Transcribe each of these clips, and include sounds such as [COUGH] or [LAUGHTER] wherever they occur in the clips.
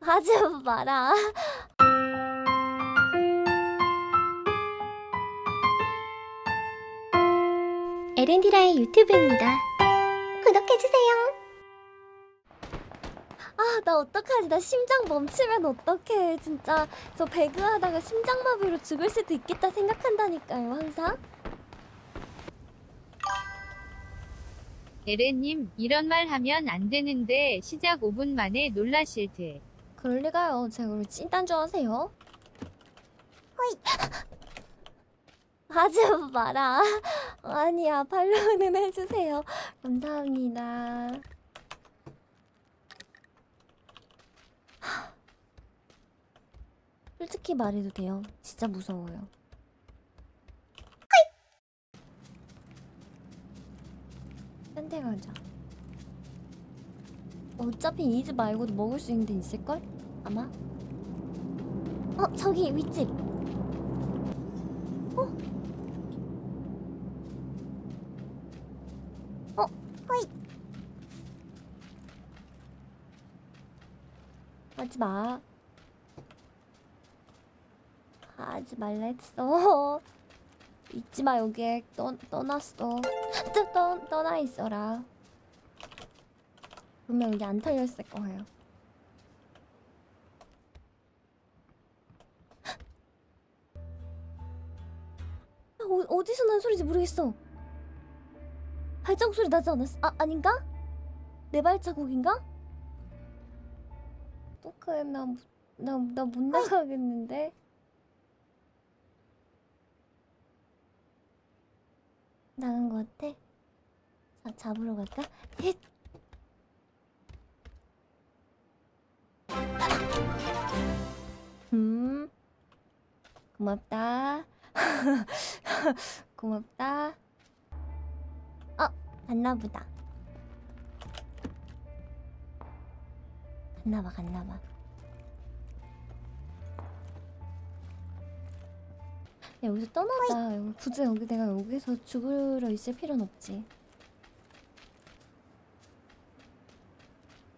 하지 마라. 에렌디라의 유튜브입니다. 구독해주세요. 아, 나 어떡하지? 나 심장 멈추면 어떡해. 진짜 저 배그 하다가 심장마비로 죽을 수도 있겠다 생각한다니까요, 항상. 에렌님, 이런 말 하면 안 되는데 시작 5분 만에 놀라실 듯. 그럴 리가요. 제가 그걸 찐딴 줄 아세요? 호이. [LAUGHS] 하지 마라. 아니야, 팔로우는 해주세요. 감사합니다. 솔직히 말해도 돼요. 진짜 무서워요. 딴 데 가자. 어차피 이즈 말고도 먹을 수 있는 데 있을걸? 아마? 어, 저기 윗집. 어? 어, 호이. 하지 마. 하지 말라 했어. 있지 마, 여기에 떠, 떠났어. [LAUGHS] 떠, 떠, 떠나 있어라. 분명 여기 안 털렸을 거예요. [GASPS] 어, 어디서 난 소리인지 모르겠어. 발자국 소리 나지 않았어? 아, 아닌가? 내 발자국인가? 어떡해, 나, 나, 나 못 나가겠는데? 나간 거 같아? 자, 잡으러 갈까? 헷! 음, 고맙다. [LAUGHS] 고맙다. 어, 갔나보다. 갔나봐, 갔나봐. 야, 여기서 떠나자. 여기 굳이 여기 내가 여기서 죽으러 있을 필요는 없지.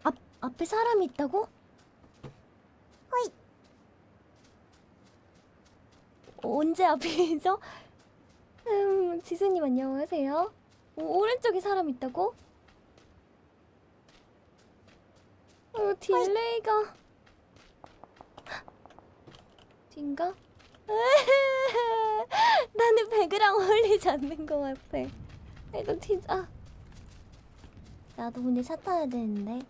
앞, 앞에 사람이 있다고? 호이. 언제 앞에서? 음, 지수님 안녕하세요. 오, 오른쪽에 사람 있다고? 어, 딜레이가 뒤인가? [LAUGHS] 나는 배그랑 어울리지 않는 것 같아. 이거 튀자. 나도 근데 차 타야 되는데.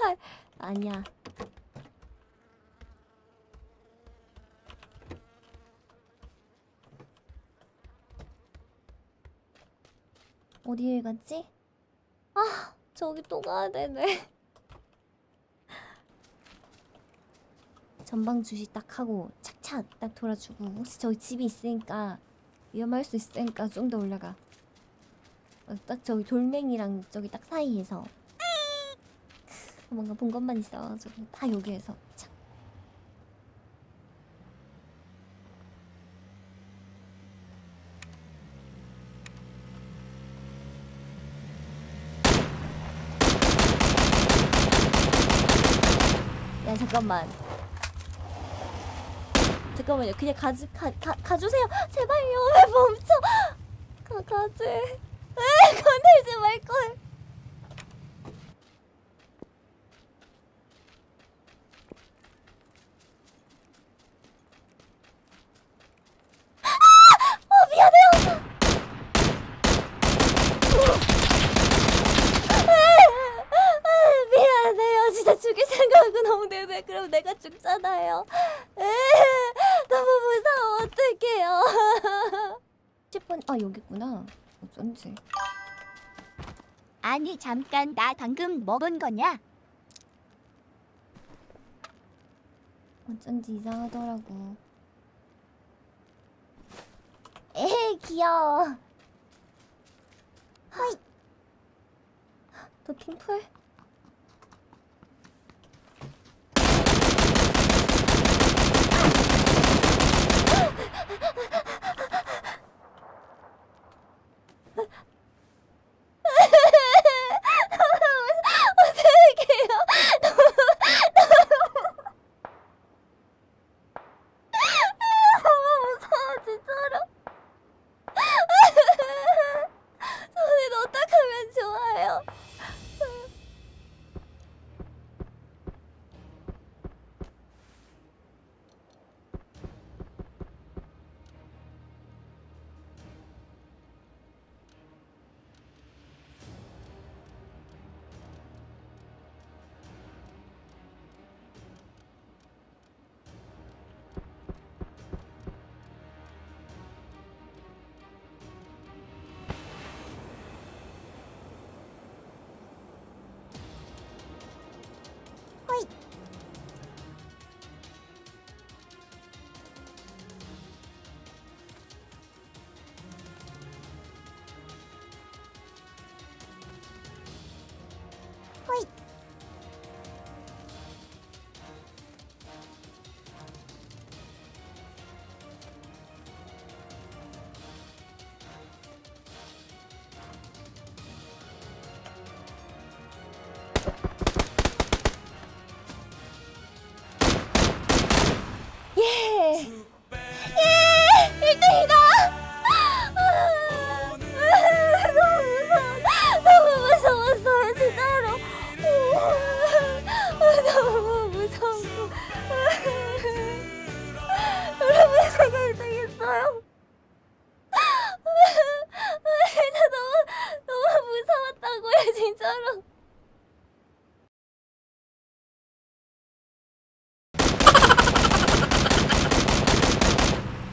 팔 아니야. 어디에 갔지? 아, 저기 또 가야 되네. 전방 주시 딱 하고 착착 딱 돌아주고 혹시 저기 집이 있으니까 위험할 수 있으니까 좀 더 올라가. 어, 딱 저기 돌멩이랑 저기 딱 사이에서 뭔가 본 것만 있어가지고 다 여기에서 참. 야 잠깐만. 잠깐만요. 그냥 가주 가, 가 가주세요. 제발요 왜 멈춰? 가 가지. 에 건들지 말걸 어 미안해요. 아, 미안해요. 진짜 죽일 왜 그럼 내가 죽잖아요. [LAUGHS] 에, 너무 무서워. 어떡해요. [LAUGHS] 아 여기 있구나. 어쩐지. 아니 잠깐 나 방금 먹은 거냐? 어쩐지 이상하더라고. 에이 귀여워. 허이. 도핑풀?